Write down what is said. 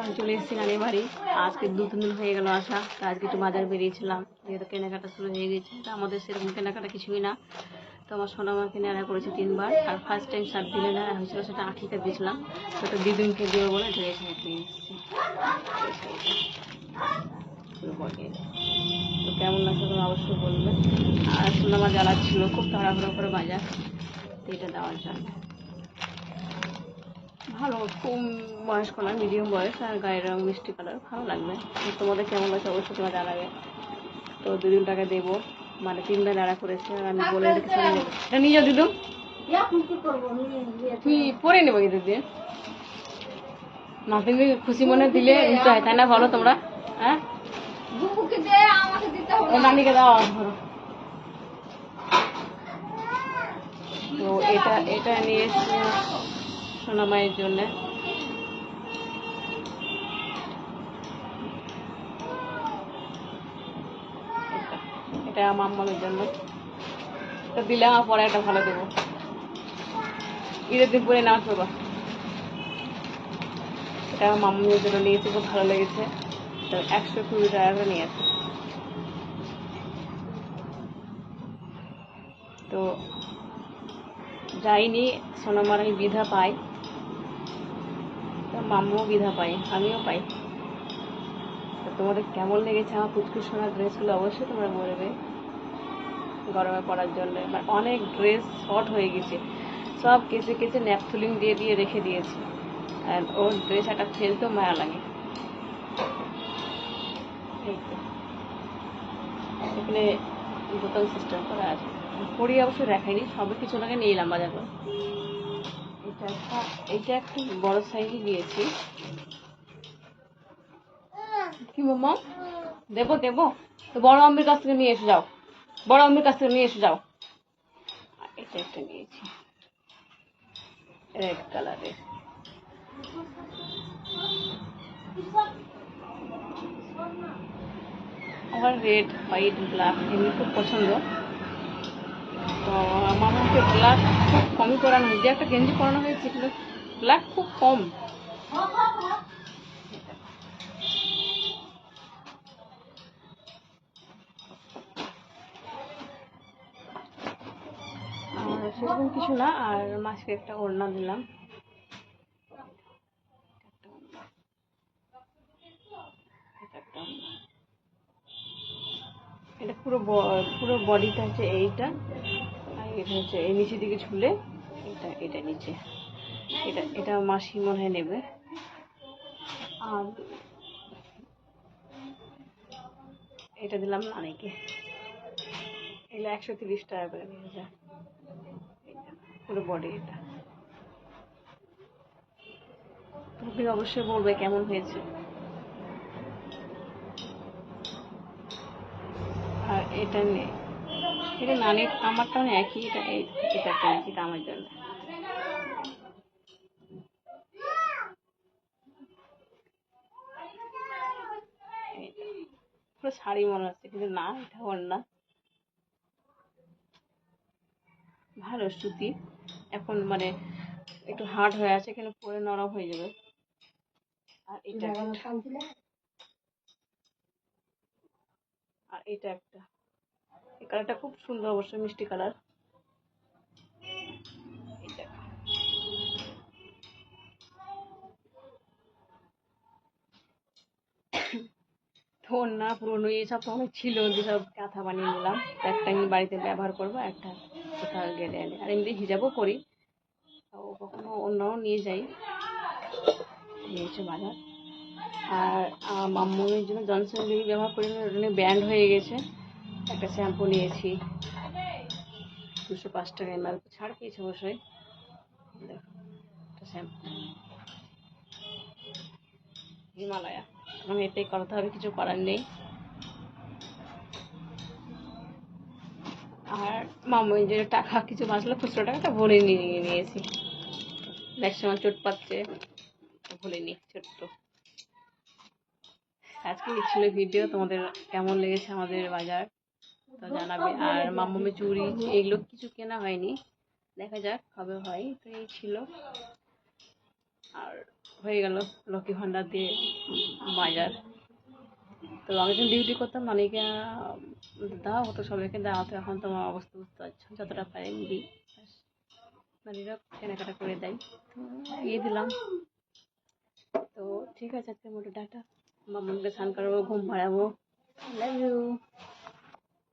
আমি চলে এসেছি নানি বাড়ি আজকে দু তিন দিন হয়ে গেল আসা, তা আজকে একটু বাজার বেরিয়েছিলাম। যেহেতু কেনাকাটা শুরু হয়ে গেছে, তা আমাদের সেরকম কেনাকাটা কিছুই না। তো আমার সোনা মাকে নেড়া করেছি তিনবার। আর ফার্স্ট টাইম সাত দিনে নেড়া হয়েছিল সেটা আঠিতে দিয়েছিলাম সেটা দিদিনকে দেবো বলে ড্রেস নিয়ে এসেছি। তো কেমন লাগছে তুমি অবশ্যই বলবে। আর সোনা মা জ্বালাচ্ছিল, খুব তাড়াহুড়ো করে বাজার। এটা দেওয়ার জন্য। ভালো খুব বয়স্ক না মিডিয়াম বয়স, আর গায়ের রং মিষ্টি কালার ভালো লাগবে। তোমাদের কেমন লাগছে অবশ্যই তোমরা জানাবে। তো দুদিন টাকা দেবো। মানে তিনবার নাড়া করেছে, আর আমি বলে এটা নিয়ে যাও দিদুম তুই পরে নেব কিন্তু দিয়ে নাতিনকে খুশি মনে দিলে হয়, তাই না বলো তোমরা? হ্যাঁ? তো এটা এটা নিয়ে এসেছি সোনামায়ের জন্য। এটা আমার জন্য। তো দিলে আমার পরে একটা ভালো দেবো। ঈদের দিন পরে নেওয়া করব এটা আমার মাম্মির জন্য নিয়েছি, খুব ভালো লেগেছে। তো একশো কুড়ি টাকা নিয়েছে। তো যাইনি, সোনামার আমি বিধা পাই। তো মাম্মুও বিধা পাই, আমিও পাই। তোমাদের কেমন লেগেছে আমার পুচকুর সোনার ড্রেসগুলো? অবশ্যই তোমরা বলবে গরমে পরার জন্য। মানে অনেক ড্রেস শর্ট হয়ে গেছে। সব কেচে কেচে ন্যাপথুলিং দিয়ে দিয়ে রেখে দিয়েছি। আর ওর ড্রেস একটা ফেলতেও মায়া লাগে। এখানে বোতাম সিস্টেম করা আছে। পড়ি অবশ্য দেখাইনি, সবে কিছু টাকা নিয়ে এলাম বাজার করে এটা একটা এইটা একটু বড় সাইজে দিয়েছি। কি দেবো দেবো। তো বড় কাছ থেকে নিয়ে এসে যাও। বড় কাছ থেকে নিয়ে এসে যাও। এটা একটা নিয়েছি। রেড কালারের আমার রেড হোয়াইট ব্ল্যাক এগুলো খুব পছন্দ। তো আমার আমাকে ব্ল্যাক খুব কমই হয়েছে। একটা গেঞ্জি হয়েছে, কিন্তু খুব কম। সেরকম কিছু না, আর মাছকে একটা ওড়না দিলাম এটা একটা ওড়না। এটা পুরো পুরো বডিটা হচ্ছে এইটা। আর এটা হচ্ছে এই নিচের দিকে ঝুলে এটা এটা নিচে। এটা এটা মাসি মনে হয় নেবে। আর এটা দিলাম নানিকে। এগুলো একশো তিরিশ টাকা করে নিয়েছে এইটা, পুরো বডি এটা। তুমি অবশ্যই বলবে কেমন হয়েছে। এটা নেই এটা নানির আমারটা না একই এটা এটা এটা আমার জন্য। পুরো শাড়ি মনে হচ্ছে কিন্তু না এটা ভালো সুতি। এখন মানে একটু হার্ড হয়ে আছে কিন্তু পরে নরম হয়ে যাবে। আর এটা আর এটা একটা। এই কালারটা খুব সুন্দর অবশ্যই মিষ্টি কালার। তো না, পুরোনো এইসব তো অনেক ছিল যেসব কাঁথা বানিয়ে নিলাম। একটা আমি বাড়িতে ব্যবহার করব, একটা কোথাও গেলে এলে আর এমনি হিজাবও করি। তো কখনো অন্যও নিয়ে যাই। নিয়েছে বাজার। আর মাম্মুর জন্য জনসন ব্যবহার করি ব্যান্ড হয়ে গেছে। একটা শ্যাম্পু নিয়েছি। দুশো পাঁচ টাকা এমআর ছাড় পেয়েছে অবশ্যই। দেখো শ্যাম্পু হিমালয়া, আমি এটাই করাতে হবে, কিছু করার নেই। আর মামু যে টাকা, কিছু বাঁচলো, খুচরো টাকাটা ভরে নিয়ে নিয়েছি। নেক্সট সময় চোট পাচ্ছে ভুলে নি, ছোট্ট। আজকে ছিল ভিডিও, তোমাদের কেমন লেগেছে আমাদের বাজার? তো জানাবে। আর মাম্মামি চুড়ি এগুলো কিছু কেনা হয়নি। দেখা যাক কবে হয়। তো এই ছিল। আর হয়ে গেল লক্ষ্মী ভাণ্ডার দিয়ে বাজার। তো আমি যখন ডিউটি করতাম আহ, দেওয়া হতো সবাইকে দেওয়া হতো এখন তো আমার অবস্থা বুঝতে পারছ যতটা পাই দিই। নানিরা কেনাকাটা করে দেয়। তো ইয়ে দিলাম। তো ঠিক আছে আজকের মতো ডাটা মামাকে স্নান করাবো ঘুম পাড়াবো লাভ ইউ